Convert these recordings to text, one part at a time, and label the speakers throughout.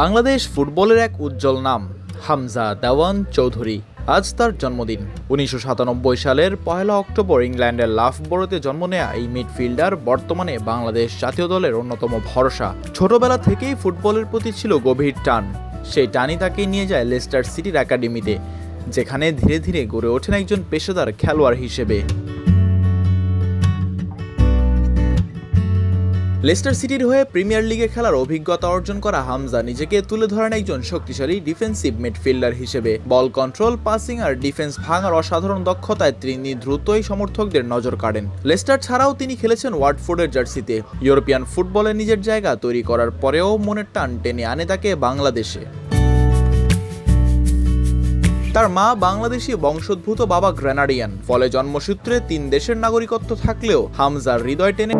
Speaker 1: বাংলাদেশ ফুটবলের এক উজ্জ্বল নাম, হামজা দেওয়ান চৌধুরী। আজ তার জন্মদিন। উনিশশো সাতানব্বই সালের পয়লা অক্টোবর ইংল্যান্ডের লাফবরোতে জন্ম নেয়া এই মিডফিল্ডার বর্তমানে বাংলাদেশ জাতীয় দলের অন্যতম ভরসা। ছোটবেলা থেকেই ফুটবলের প্রতি ছিল গভীর টান। সেই টানই তাকে নিয়ে যায় লেস্টার সিটির একাডেমিতে, যেখানে ধীরে ধীরে গড়ে ওঠেন একজন পেশাদার খেলোয়াড় হিসেবে। লেস্টার সিটির হয়ে প্রিমিয়ার লিগে খেলার অভিজ্ঞতা অর্জন করা হামজা নিজেকে তুলে ধরেন একজন শক্তিশালী ডিফেন্সিভ মিডফিল্ডার হিসেবে। বল কন্ট্রোল, পাসিং আর ডিফেন্স ভাঙার অসাধারণ দক্ষতায় তিনি দ্রুতই সমর্থকদের নজর কাড়েন। লেস্টার ছাড়াও তিনি খেলেছেন ওয়ার্ডফোর্ডের জার্সিতে। ইউরোপিয়ান ফুটবলে নিজের জায়গা তৈরি করার পরেও মনের টান টেনে আনে তাকে বাংলাদেশে। তার মা বাংলাদেশি বংশোদ্ভূত বাবা গ্রেনাডিয়ান। ফলে জন্মসূত্রে তিন দেশের নাগরিকত্ব থাকলেও হামজার হৃদয় টেনে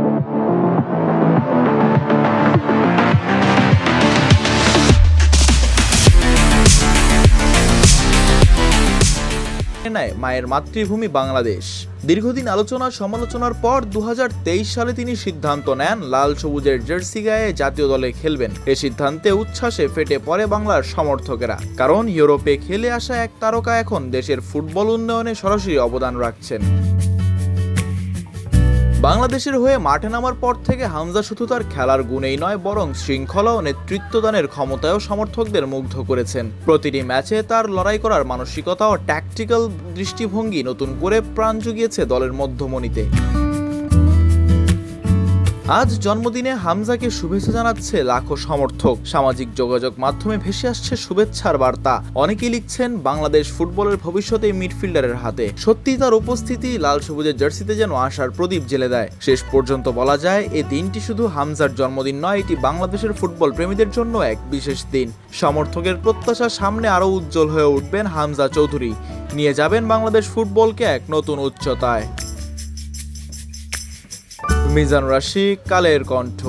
Speaker 1: নেয় মায়ের মাতৃভূমি বাংলাদেশ। দীর্ঘদিন আলোচনা সমালোচনার পর দু হাজার তেইশ সালে তিনি সিদ্ধান্ত নেন, লাল সবুজের জার্সি গায়ে জাতীয় দলে খেলবেন। এ সিদ্ধান্তে উচ্ছ্বাসে ফেটে পড়ে বাংলার সমর্থকেরা। কারণ ইউরোপে খেলে আসা এক তারকা এখন দেশের ফুটবল উন্নয়নে সরাসরি অবদান রাখছেন। বাংলাদেশের হয়ে মাঠে নামার পর থেকে হামজা শুধু তার খেলার গুণেই নয়, বরং শৃঙ্খলা ও নেতৃত্বদানের ক্ষমতায়ও সমর্থকদের মুগ্ধ করেছেন। প্রতিটি ম্যাচে তার লড়াই করার মানসিকতা ও ট্যাকটিক্যাল দৃষ্টিভঙ্গি নতুন করে প্রাণ জুগিয়েছে দলের মধ্যমণিতে। আজ জন্মদিনে হামজাকে শুভেচ্ছা জানাচ্ছে লাখো সমর্থক। সামাজিক যোগাযোগ মাধ্যমে ভেসে আসছে শুভেচ্ছার বার্তা। অনেকেই লিখছেন, বাংলাদেশ ফুটবলের ভবিষ্যতে মিডফিল্ডারের হাতে। সত্যি তার উপস্থিতি লাল সবুজের জার্সিতে যেন আশার প্রদীপ জেলে দেয়। শেষ পর্যন্ত বলা যায় এই দিনটি শুধু হামজার জন্মদিন নয়, এটি বাংলাদেশের ফুটবল প্রেমীদের জন্য এক বিশেষ দিন। সমর্থকের প্রত্যাশা সামনে আরও উজ্জ্বল হয়ে উঠবেন হামজা চৌধুরী। নিয়ে যাবেন বাংলাদেশ ফুটবলকে এক নতুন উচ্চতায়। মিজান রাশি কালের কণ্ঠ।